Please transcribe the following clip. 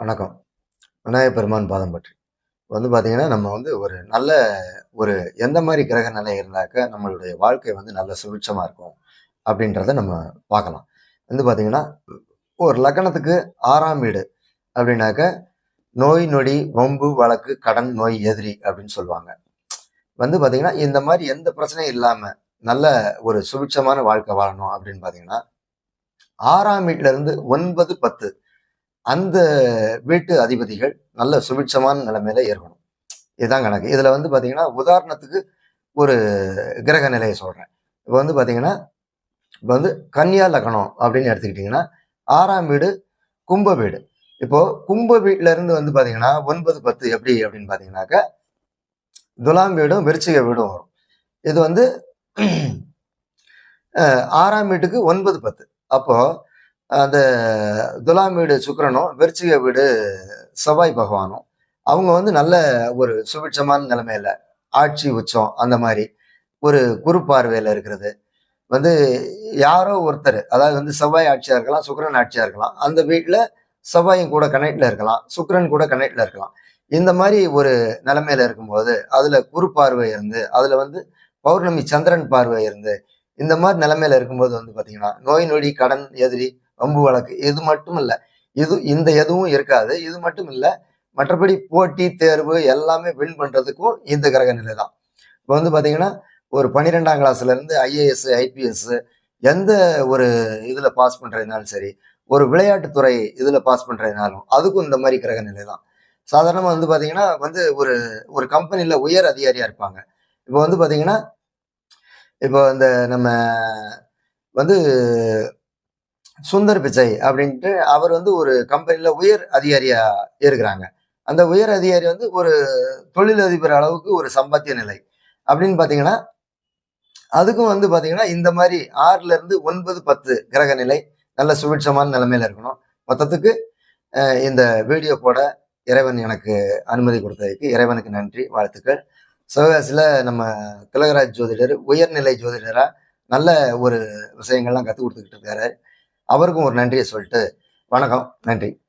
வணக்கம். விநாயகப் பெருமான் பாதம் பற்றி. வந்து பார்த்திங்கன்னா நம்ம வந்து ஒரு நல்ல ஒரு எந்த மாதிரி கிரக நிலை இருந்தாக்க நம்மளுடைய வாழ்க்கை வந்து நல்ல சுபிட்சமாக இருக்கும் அப்படின்றத நம்ம பார்க்கலாம். வந்து பார்த்தீங்கன்னா ஒரு லக்கணத்துக்கு ஆறாம் வீடு அப்படின்னாக்க நோய் நொடி வம்பு வழக்கு கடன் நோய் எதிரி அப்படின்னு சொல்லுவாங்க. வந்து பார்த்திங்கன்னா இந்த மாதிரி எந்த பிரச்சனையும் இல்லாமல் நல்ல ஒரு சுபிட்சமான வாழ்க்கை வாழணும் அப்படின்னு பார்த்தீங்கன்னா ஆறாம் வீட்டிலேருந்து ஒன்பது பத்து அந்த வீட்டு அதிபதிகள் நல்ல சுபிட்சமான நிலைமையில இருக்கணும் இதுதான் கணக்கு. இதுல வந்து பாத்தீங்கன்னா உதாரணத்துக்கு ஒரு கிரக நிலையை சொல்றேன். இப்போ வந்து பாத்தீங்கன்னா இப்போ வந்து கன்னியா லக்னம் அப்படின்னு எடுத்துக்கிட்டிங்கன்னா ஆறாம் வீடு கும்ப வீடு. இப்போ கும்ப வீட்டுல இருந்து வந்து பாத்தீங்கன்னா ஒன்பது பத்து எப்படி அப்படின்னு பாத்தீங்கன்னாக்க துலாம் வீடும் விருச்சிக வீடும் வரும். இது வந்து ஆறாம் வீட்டுக்கு ஒன்பது பத்து. அப்போ அந்த துலாம் வீடு சுக்கரனும் விருச்சிக வீடு செவ்வாய் பகவானும். அவங்க வந்து நல்ல ஒரு சுபிட்சமான நிலைமையில ஆட்சி உச்சம் அந்த மாதிரி ஒரு குரு பார்வையில் இருக்கிறது. வந்து யாரோ ஒருத்தர் அதாவது வந்து செவ்வாய் ஆட்சியாக இருக்கலாம் சுக்கிரன் ஆட்சியாக இருக்கலாம் அந்த வீட்டில் செவ்வாயும் கூட கனெக்டில் இருக்கலாம் சுக்கரன் கூட கனெக்டில் இருக்கலாம். இந்த மாதிரி ஒரு நிலைமையில இருக்கும்போது அதில் குரு பார்வை இருந்து அதில் வந்து பௌர்ணமி சந்திரன் பார்வை இருந்து இந்த மாதிரி நிலைமையில இருக்கும்போது வந்து பார்த்தீங்கன்னா நோய் நொடி கடன் எதிரி வம்பு வழக்கு. இது மட்டும் இல்லை இது இந்த எதுவும் இருக்காது. இது மட்டும் இல்லை மற்றபடி போட்டி தேர்வு எல்லாமே வின் பண்ணுறதுக்கும் இந்த கிரக நிலை தான். இப்போ வந்து பார்த்தீங்கன்னா ஒரு பன்னிரெண்டாம் கிளாஸ்லேருந்து ஐஏஎஸ் ஐபிஎஸ் எந்த ஒரு இதில் பாஸ் பண்ணுறதுனாலும் சரி ஒரு விளையாட்டுத்துறை இதில் பாஸ் பண்ணுறதுனாலும் அதுக்கும் இந்த மாதிரி கிரக நிலை தான். சாதாரணமாக வந்து பார்த்தீங்கன்னா வந்து ஒரு ஒரு கம்பெனியில் உயர் அதிகாரியாக இருப்பாங்க. இப்போ வந்து பார்த்தீங்கன்னா இப்போ இந்த நம்ம வந்து சுந்தர் பிச்சை அப்படின்ட்டு அவர் வந்து ஒரு கம்பெனியில் உயர் அதிகாரியா இருக்கிறாங்க. அந்த உயர் அதிகாரி வந்து ஒரு தொழிலதிபர் அளவுக்கு ஒரு சம்பாத்திய நிலை. அப்படின்னு பார்த்தீங்கன்னா அதுக்கும் வந்து பார்த்தீங்கன்னா இந்த மாதிரி ஆறுல இருந்து ஒன்பது பத்து கிரக நிலை நல்ல சுபிட்சமான நிலைமையில இருக்கணும். மொத்தத்துக்கு இந்த வீடியோ போட இறைவன் எனக்கு அனுமதி கொடுத்ததுக்கு இறைவனுக்கு நன்றி வாழ்த்துக்கள். சிவகாசியில் நம்ம திலகராஜ் ஜோதிடர் உயர்நிலை ஜோதிடராக நல்ல ஒரு விஷயங்கள்லாம் கற்றுக் கொடுத்துக்கிட்டு இருக்காரு. அவருக்கும் ஒரு நன்றியை சொல்லிட்டு வணக்கம். நன்றி.